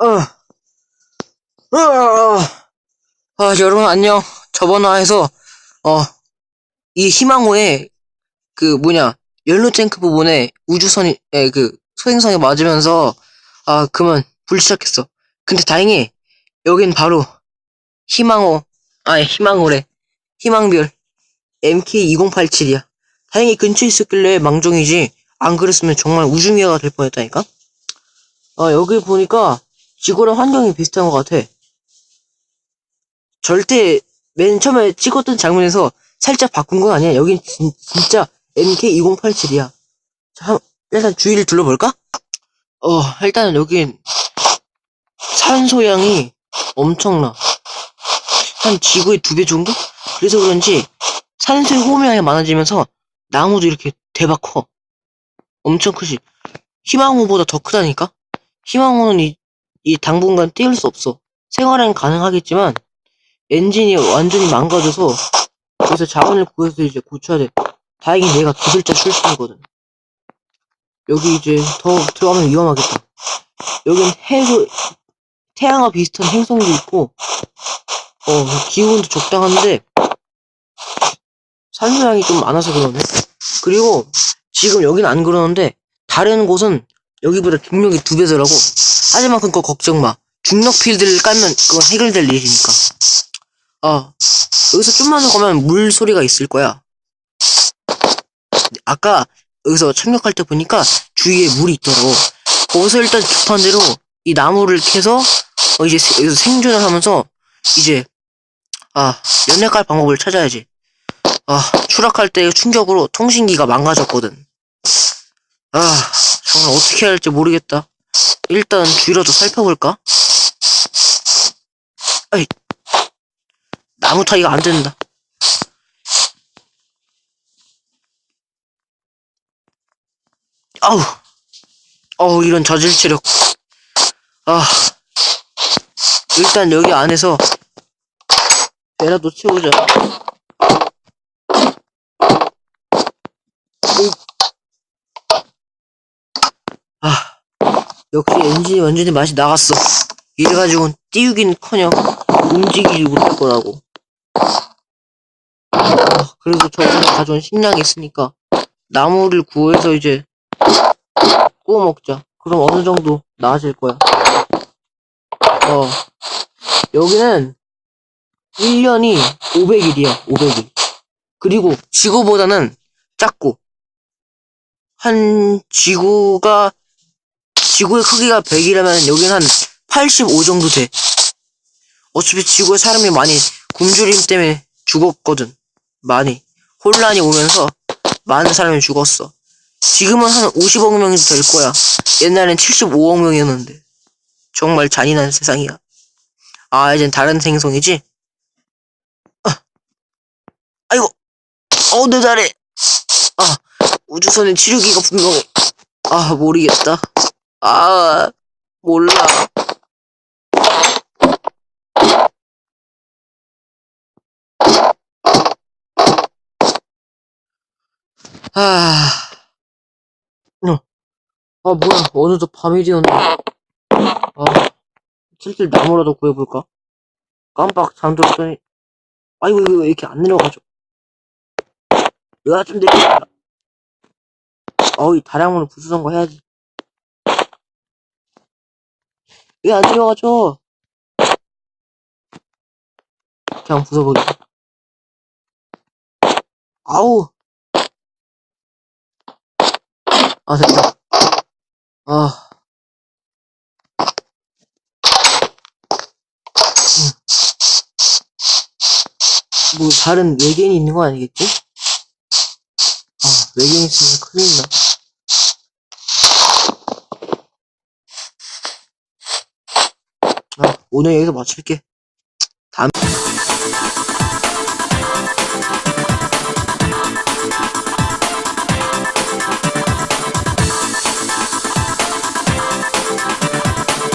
어. 어. 아, 여러분 안녕. 저번 화에서 어, 이 희망호의 그 뭐냐 연료 탱크 부분에 우주선이 에, 그 소행성에 맞으면서 아 그만 불 시작했어. 근데 다행히 여긴 바로 희망호 아니 희망호래 희망별 MK2087이야. 다행히 근처에 있었길래 망정이지 안 그랬으면 정말 우주미아가 될 뻔했다니까. 아 여기 보니까 지구랑 환경이 비슷한 것 같아. 절대 맨 처음에 찍었던 장면에서 살짝 바꾼 건 아니야. 여긴 진, 진짜 MK2087이야. 자, 한- 일단 주위를 둘러볼까? 어, 일단은 여긴 산소량이 엄청나. 한 지구의 두 배 정도? 그래서 그런지 산소의 호명이 많아지면서 나무도 이렇게 대박 커. 엄청 크지. 희망호보다 더 크다니까? 희망호는 이, 이 당분간 띄울 수 없어. 생활은 가능하겠지만 엔진이 완전히 망가져서 그래서 자원을 구해서 이제 고쳐야 돼. 다행히 내가 기술자 출신이거든. 여기 이제 더 들어가면 위험하겠다. 여긴 해소 태양과 비슷한 행성도 있고 어 기온도 적당한데 산소량이 좀 많아서 그러네. 그리고 지금 여긴 안 그러는데 다른 곳은 여기보다 중력이 두 배더라고. 하지만 그거 걱정 마. 중력 필드를 깔면 그건 해결될 일이니까. 아, 여기서 좀만 더 가면 물 소리가 있을 거야. 아까 여기서 착륙할 때 보니까 주위에 물이 있더라고. 거기서 일단 급한 대로 이 나무를 캐서 어, 이제 세- 여기서 생존을 하면서 이제 아 연락할 방법을 찾아야지. 아 추락할 때 충격으로 통신기가 망가졌거든. 아 어떻게 해야 할지 모르겠다. 일단 주위라도 살펴볼까? 아이 나무 타기가 안 된다. 아우, 어우, 이런 저질 체력. 아, 일단 여기 안에서 배라도 채우자. 역시 엔진이 완전히 맛이 나갔어. 이래가지고는 띄우긴 커녕 움직이지 못할 거라고. 아, 그래도 저번에 가져온 식량이 있으니까 나무를 구해서 이제 구워 먹자. 그럼 어느 정도 나아질 거야. 어, 여기는 1년이 500일이야, 500일. 그리고 지구보다는 작고, 한, 지구가, 지구의 크기가 100이라면 여기는 한85 정도 돼. 어차피 지구에 사람이 많이 굶주림 때문에 죽었거든. 많이. 혼란이 오면서 많은 사람이 죽었어. 지금은 한 50억 명이 될 거야. 옛날엔 75억 명이었는데. 정말 잔인한 세상이야. 아, 이젠 다른 생성이지? 아, 아이고, 어, 내 다리. 아, 우주선의 치료기가 분명해. 아, 모르겠다. 아, 몰라. 아, 어, 아, 뭐야, 어느덧 밤이 되었네. 아, 슬슬 나무라도 구해볼까? 깜빡 잠들었더니, 아이고, 이거 왜 이렇게 안 내려가죠? 내가 좀 내려가. 어우, 이 다량문을 부수던 거 해야지. 왜안 내려가죠? 그냥 부숴버리자. 아우. 아, 됐다. 아. 음. 뭐, 다른 외계인이 있는 거 아니겠지? 아, 외계인 있으면 큰일 나. 오늘 여기서 마칠게. 다음.